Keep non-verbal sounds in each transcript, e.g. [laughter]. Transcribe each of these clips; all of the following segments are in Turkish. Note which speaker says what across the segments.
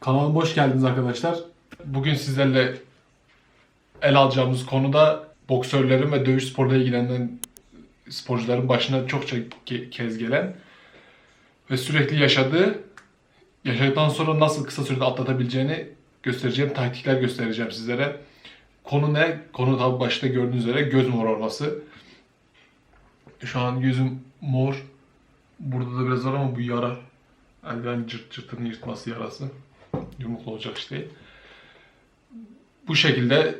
Speaker 1: Kanalıma hoş geldiniz arkadaşlar. Bugün sizlerle el alacağımız konuda boksörlerin ve dövüş sporuyla ilgilenen sporcuların başına çokça ke- kez gelen ve sürekli yaşadığı, yaşadıktan sonra nasıl kısa sürede atlatabileceğini göstereceğim, taktikler göstereceğim sizlere. Konu ne? Konu tabi başta gördüğünüz üzere göz morarması. Şu an gözüm mor. Burada da biraz var ama bu yara. Eldiven cırt cırtını yırtması yarası. Yumruklu olacak işte. Bu şekilde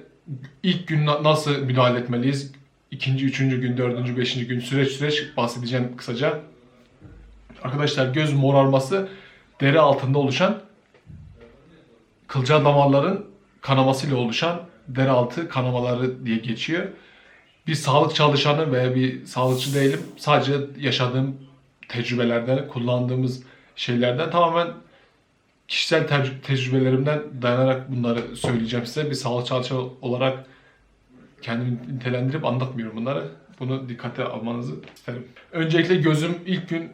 Speaker 1: ilk gün na- nasıl müdahale etmeliyiz? İkinci, üçüncü gün, dördüncü, beşinci gün süreç süreç bahsedeceğim kısaca. Arkadaşlar göz morarması deri altında oluşan kılcal damarların kanamasıyla oluşan deri altı kanamaları diye geçiyor. Bir sağlık çalışanı veya bir sağlıkçı değilim. Sadece yaşadığım tecrübelerden, kullandığımız şeylerden tamamen kişisel tec- tecrübelerimden dayanarak bunları söyleyeceğim size. Bir sağlık çalışanı olarak kendimi nitelendirip anlatmıyorum bunları. Bunu dikkate almanızı isterim. Öncelikle gözüm ilk gün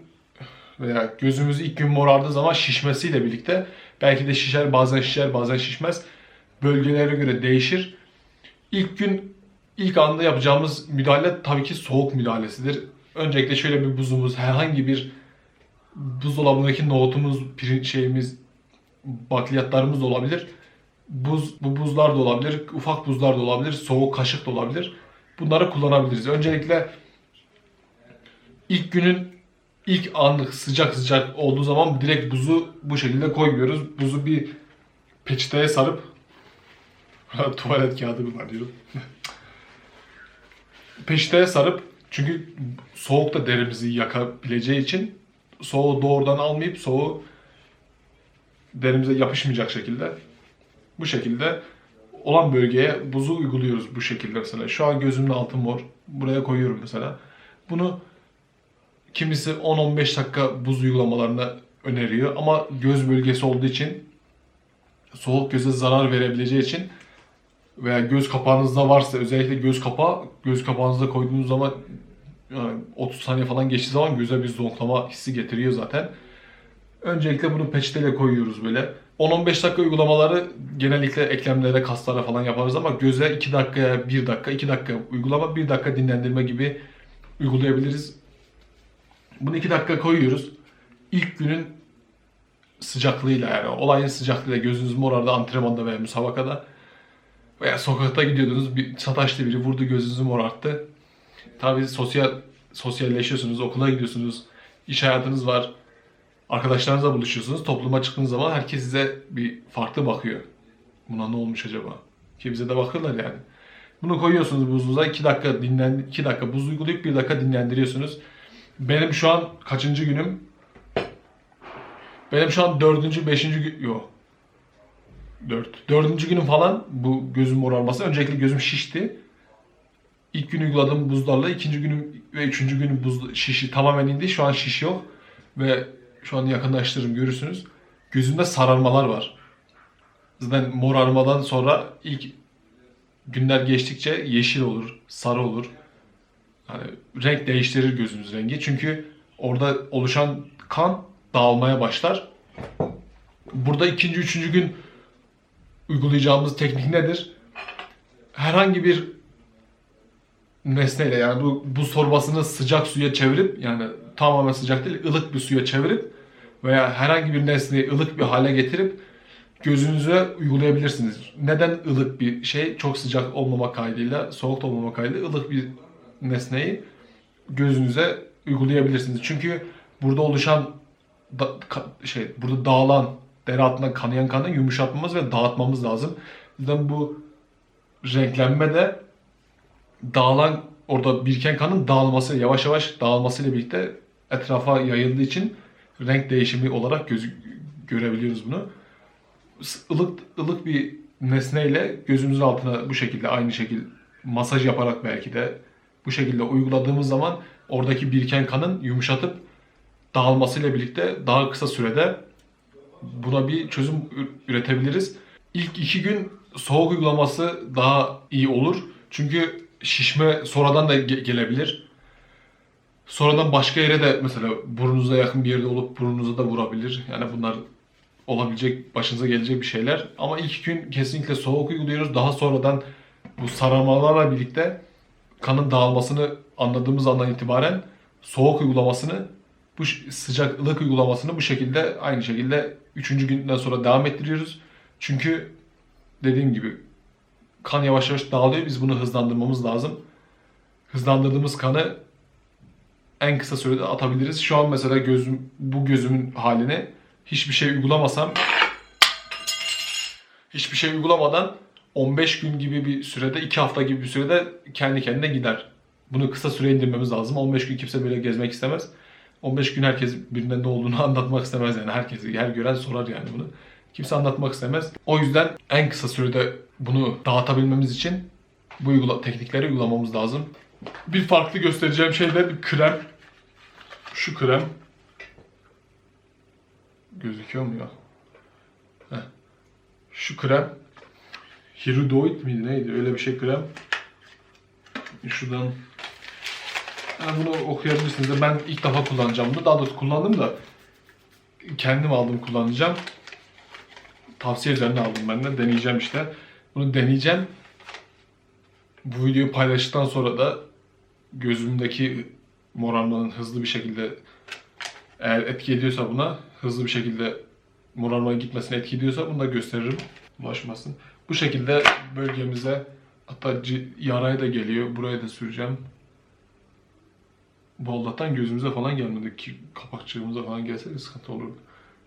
Speaker 1: veya gözümüz ilk gün morardığı zaman şişmesiyle birlikte belki de şişer bazen şişer bazen şişmez. Bölgelere göre değişir. İlk gün ilk anda yapacağımız müdahale tabii ki soğuk müdahalesidir. Öncelikle şöyle bir buzumuz, herhangi bir buzdolabındaki nohutumuz, pirinç şeyimiz, bakliyatlarımız da olabilir. Buz, bu buzlar da olabilir, ufak buzlar da olabilir, soğuk kaşık da olabilir. Bunları kullanabiliriz. Öncelikle ilk günün ilk anlık sıcak sıcak olduğu zaman direkt buzu bu şekilde koymuyoruz. Buzu bir peçeteye sarıp [laughs] tuvalet kağıdı kullanıyorum. [laughs] peçeteye sarıp çünkü soğuk da derimizi yakabileceği için soğuğu doğrudan almayıp soğuğu derimize yapışmayacak şekilde bu şekilde olan bölgeye buzu uyguluyoruz bu şekilde mesela. Şu an gözümün altı mor. Buraya koyuyorum mesela. Bunu kimisi 10-15 dakika buz uygulamalarını öneriyor ama göz bölgesi olduğu için soğuk göze zarar verebileceği için veya göz kapağınızda varsa özellikle göz kapağı göz kapağınızda koyduğunuz zaman yani 30 saniye falan geçtiği zaman göze bir zonklama hissi getiriyor zaten. Öncelikle bunu peçeteyle koyuyoruz böyle. 10-15 dakika uygulamaları genellikle eklemlere, kaslara falan yaparız ama göze 2 dakikaya 1 dakika, 2 dakika uygulama, 1 dakika dinlendirme gibi uygulayabiliriz. Bunu 2 dakika koyuyoruz. İlk günün sıcaklığıyla yani olayın sıcaklığıyla gözünüz morardı antrenmanda veya müsabakada veya sokakta gidiyordunuz bir sataşlı biri vurdu gözünüzü morarttı. Tabii sosyal sosyalleşiyorsunuz, okula gidiyorsunuz, iş hayatınız var, arkadaşlarınızla buluşuyorsunuz. Topluma çıktığınız zaman herkes size bir farklı bakıyor. Buna ne olmuş acaba? Ki bize de bakıyorlar yani. Bunu koyuyorsunuz buzluğa 2 dakika dinlen 2 dakika buz uygulayıp 1 dakika dinlendiriyorsunuz. Benim şu an kaçıncı günüm? Benim şu an dördüncü, beşinci gün... Yok. Dört. Dördüncü günüm falan bu gözüm morarması. Öncelikle gözüm şişti. İlk gün uyguladığım buzlarla ikinci günüm ve üçüncü günüm buz şişi tamamen indi. Şu an şiş yok. Ve şu an yakınlaştırırım görürsünüz. Gözümde sararmalar var. Zaten morarmadan sonra ilk günler geçtikçe yeşil olur, sarı olur. Yani renk değiştirir gözünüz rengi. Çünkü orada oluşan kan dağılmaya başlar. Burada ikinci, üçüncü gün uygulayacağımız teknik nedir? Herhangi bir nesneyle yani bu buz torbasını sıcak suya çevirip yani tamamen sıcak değil ılık bir suya çevirip veya herhangi bir nesneyi ılık bir hale getirip gözünüze uygulayabilirsiniz. Neden ılık bir şey? Çok sıcak olmama kaydıyla, soğuk olmama kaydıyla ılık bir nesneyi gözünüze uygulayabilirsiniz. Çünkü burada oluşan da- ka- şey burada dağılan deri altından kanayan kanı yumuşatmamız ve dağıtmamız lazım. Yüzden bu renklenme de dağılan orada biriken kanın dağılması yavaş yavaş dağılmasıyla birlikte etrafa yayıldığı için renk değişimi olarak göz, görebiliyoruz bunu. S- ılık bir nesneyle gözümüzün altına bu şekilde aynı şekilde masaj yaparak belki de bu şekilde uyguladığımız zaman oradaki biriken kanın yumuşatıp dağılmasıyla birlikte daha kısa sürede buna bir çözüm üretebiliriz. İlk iki gün soğuk uygulaması daha iyi olur. Çünkü şişme sonradan da ge- gelebilir. Sonradan başka yere de mesela burnunuza yakın bir yerde olup burnunuza da vurabilir. Yani bunlar olabilecek, başınıza gelecek bir şeyler. Ama ilk gün kesinlikle soğuk uyguluyoruz. Daha sonradan bu saramalarla birlikte kanın dağılmasını anladığımız andan itibaren soğuk uygulamasını bu ş- sıcak ılık uygulamasını bu şekilde aynı şekilde 3. günden sonra devam ettiriyoruz. Çünkü dediğim gibi kan yavaş yavaş dağılıyor. Biz bunu hızlandırmamız lazım. Hızlandırdığımız kanı en kısa sürede atabiliriz. Şu an mesela gözüm bu gözümün haline hiçbir şey uygulamasam hiçbir şey uygulamadan 15 gün gibi bir sürede, 2 hafta gibi bir sürede kendi kendine gider. Bunu kısa süre indirmemiz lazım. 15 gün kimse böyle gezmek istemez. 15 gün herkes birine ne olduğunu [laughs] anlatmak istemez yani. Herkes, her gören sorar yani bunu. Kimse anlatmak istemez. O yüzden en kısa sürede bunu dağıtabilmemiz için bu uygula teknikleri uygulamamız lazım. Bir farklı göstereceğim şey de bir krem. Şu krem. Gözüküyor mu ya? Şu krem. Hirudoid miydi neydi? Öyle bir şey krem. Şuradan yani bunu okuyabilirsiniz ben ilk defa kullanacağım bunu. Daha doğrusu kullandım da kendim aldım kullanacağım. Tavsiye üzerine aldım ben de. Deneyeceğim işte. Bunu deneyeceğim. Bu videoyu paylaştıktan sonra da gözümdeki morarmanın hızlı bir şekilde eğer etki ediyorsa buna hızlı bir şekilde morarmanın gitmesine etki ediyorsa bunu da gösteririm. Bulaşmasın. Bu şekilde bölgemize hatta yaraya da geliyor. Buraya da süreceğim. Bu Allah'tan gözümüze falan gelmedi ki kapakçığımıza falan gelseydi sıkıntı olurdu.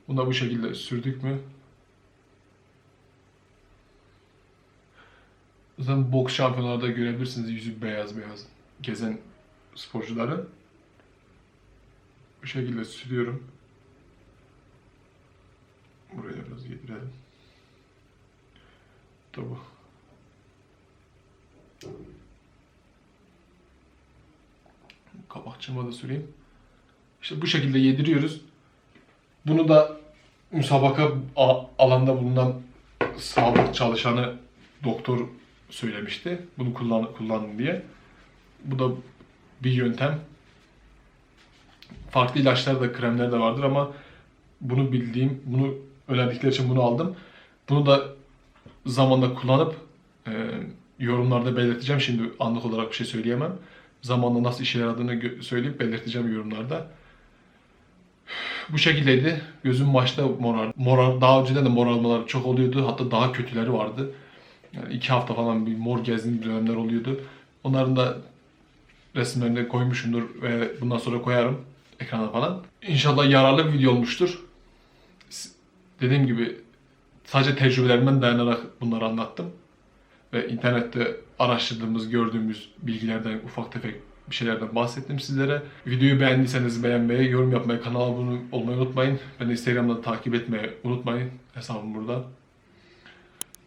Speaker 1: Bunu da bu şekilde sürdük mü Zaten boks şampiyonlarda görebilirsiniz yüzü beyaz beyaz gezen sporcuları. Bu şekilde sürüyorum. Buraya biraz yedirelim. Tabi. Kapakçığıma da süreyim. İşte bu şekilde yediriyoruz. Bunu da müsabaka alanda bulunan sağlık çalışanı doktor söylemişti. Bunu kullan kullanın diye. Bu da bir yöntem. Farklı ilaçlar da kremler de vardır ama bunu bildiğim, bunu önerdikleri için bunu aldım. Bunu da zamanla kullanıp e, yorumlarda belirteceğim. Şimdi anlık olarak bir şey söyleyemem. Zamanla nasıl işe yaradığını söyleyip belirteceğim yorumlarda. Bu şekildeydi. Gözüm başta morar. morar daha önceden de morarmalar çok oluyordu. Hatta daha kötüleri vardı. Yani iki hafta falan bir mor gezdiğim dönemler oluyordu. Onların da resimlerini koymuşumdur ve bundan sonra koyarım ekrana falan. İnşallah yararlı bir video olmuştur. Dediğim gibi sadece tecrübelerimden dayanarak bunları anlattım. Ve internette araştırdığımız, gördüğümüz bilgilerden ufak tefek bir şeylerden bahsettim sizlere. Videoyu beğendiyseniz beğenmeyi, yorum yapmayı, kanala abone olmayı unutmayın. Beni Instagram'da takip etmeyi unutmayın. Hesabım burada.